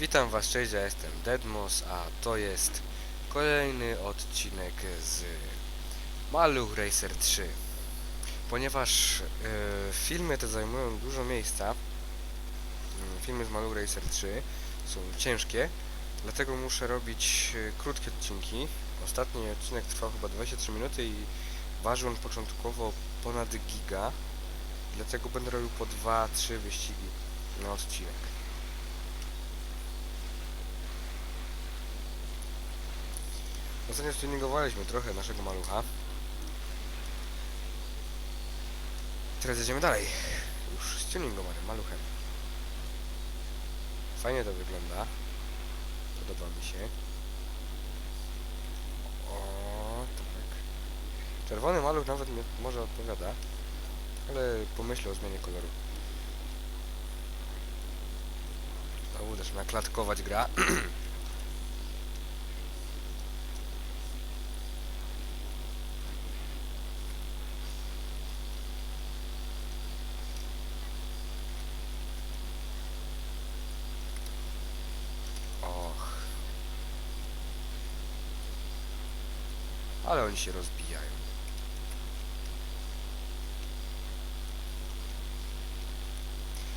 Witam Was, cześć, ja jestem Deadmos, a to jest kolejny odcinek z Maluch Racer 3. Ponieważ e, filmy te zajmują dużo miejsca, mm, filmy z Maluch Racer 3 są ciężkie, dlatego muszę robić e, krótkie odcinki. Ostatni odcinek trwał chyba 23 minuty i ważył on początkowo ponad giga, dlatego będę robił po 2-3 wyścigi na odcinek. Ostatnio stuningowaliśmy trochę naszego malucha. Teraz jedziemy dalej. Już z maluchem. Fajnie to wygląda. Podoba mi się. O, tak. Czerwony maluch nawet mi może odpowiada. Ale pomyślę o zmianie koloru. Znowu zaczyna klatkować gra. Ale oni się rozbijają.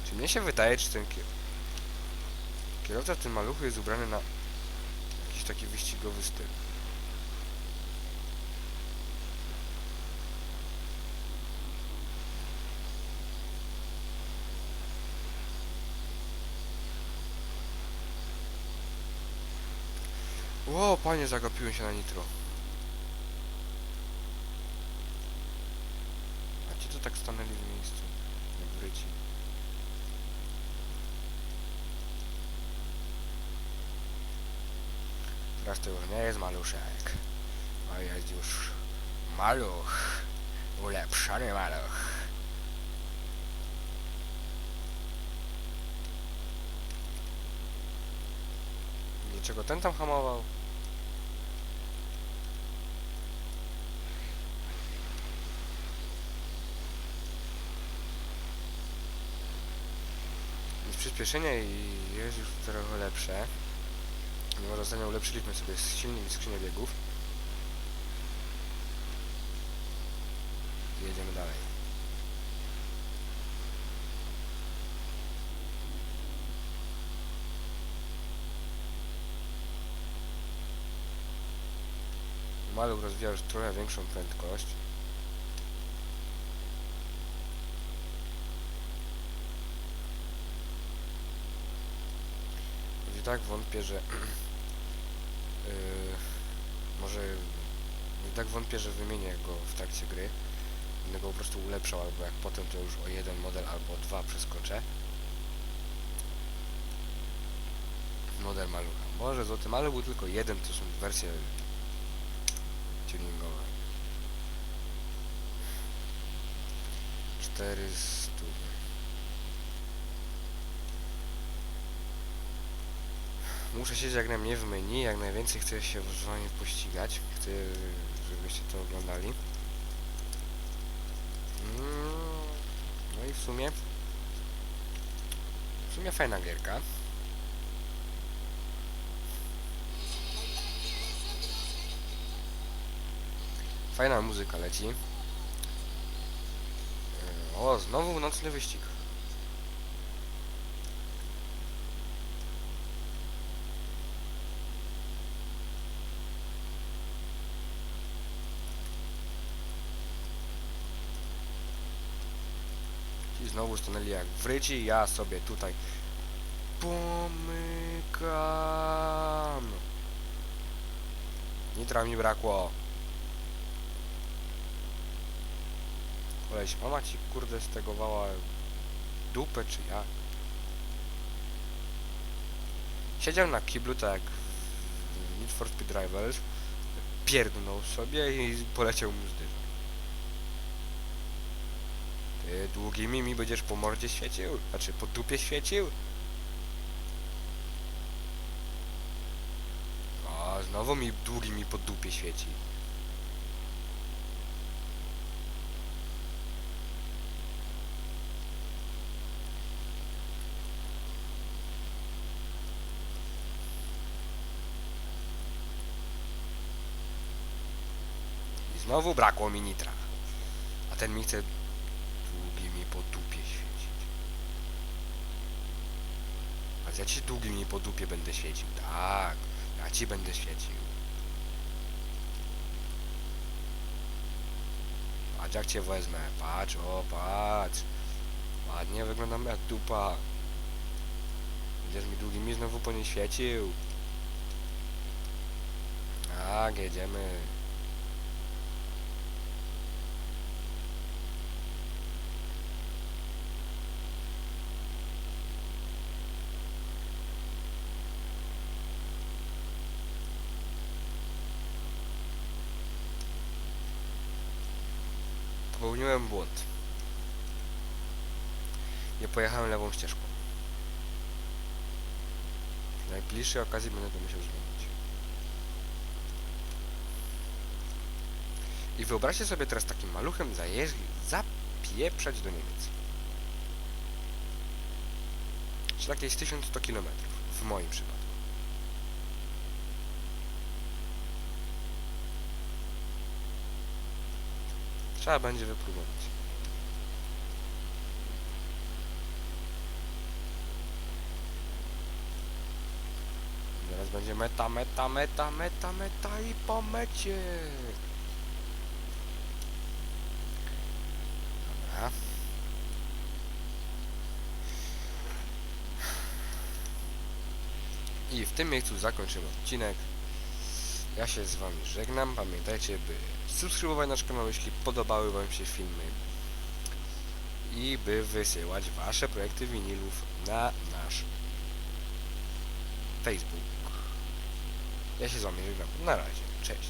Czy mnie się wydaje, czy ten kier... kierowca w tym maluchu jest ubrany na jakiś taki wyścigowy styl? Ło, panie, zagapiłem się na nitro. A ci to tak stanęli w miejscu, jak wryci. Teraz to już nie jest maluszek. A jest już maluch. Ulepszony maluch. Dlaczego ten tam hamował? Jest przyspieszenie i jest już trochę lepsze. Mimo, że ostatnio ulepszyliśmy sobie silnik i skrzynię biegów. Jedziemy dalej. Maluch rozwija już trochę większą prędkość. Tak wątpię, że yy, może i tak wątpię, że wymienię go w trakcie gry. Będę go po prostu ulepszał, albo jak potem to już o jeden model albo dwa przeskoczę. Model malucha. Może złoty maluch był tylko jeden, to są wersje tuningowe. 400. Muszę siedzieć jak najmniej w menu, jak najwięcej chcę się z wami pościgać. Chcę, żebyście to oglądali. Mm, No i w sumie... W sumie fajna gierka. Fajna muzyka leci. Yy, O, znowu nocny wyścig. Znowu stanęli jak wryci, ja sobie tutaj pomykam. Nitra mi brakło. Koleś, mama ci kurde stegowała dupę czy jak? Siedział na kiblu tak w Need for Speed Rivals, pierdnął sobie i poleciał mu zdyżek. Y, długimi mi będziesz po mordzie świecił? Znaczy, po dupie świecił? A, znowu mi długimi po dupie świeci. I znowu brakło mi nitra. A ten mi chce A ja ci długi mi po dupie będę świecił. Tak, ja ci będę świecił. Patrz jak cię wezmę. Patrz, o patrz. Ładnie wyglądam jak dupa. Będziesz mi długi mi znowu po niej świecił. Tak, jedziemy. Popełniłem błąd. Nie pojechałem lewą ścieżką. W najbliższej okazji będę to musiał zmienić. I wyobraźcie sobie teraz takim maluchem zajeżdż, zapieprzać do Niemiec. Szlak jest 1100 km w moim przypadku. Trzeba będzie wypróbować. Zaraz będzie meta, meta, meta, meta, meta i po mecie. Dobra. I w tym miejscu zakończymy odcinek. Ja się z wami żegnam. Pamiętajcie, by subskrybować nasz kanał, jeśli podobały wam się filmy. I by wysyłać wasze projekty winilów na nasz Facebook. Ja się z wami żegnam. Na razie. Cześć.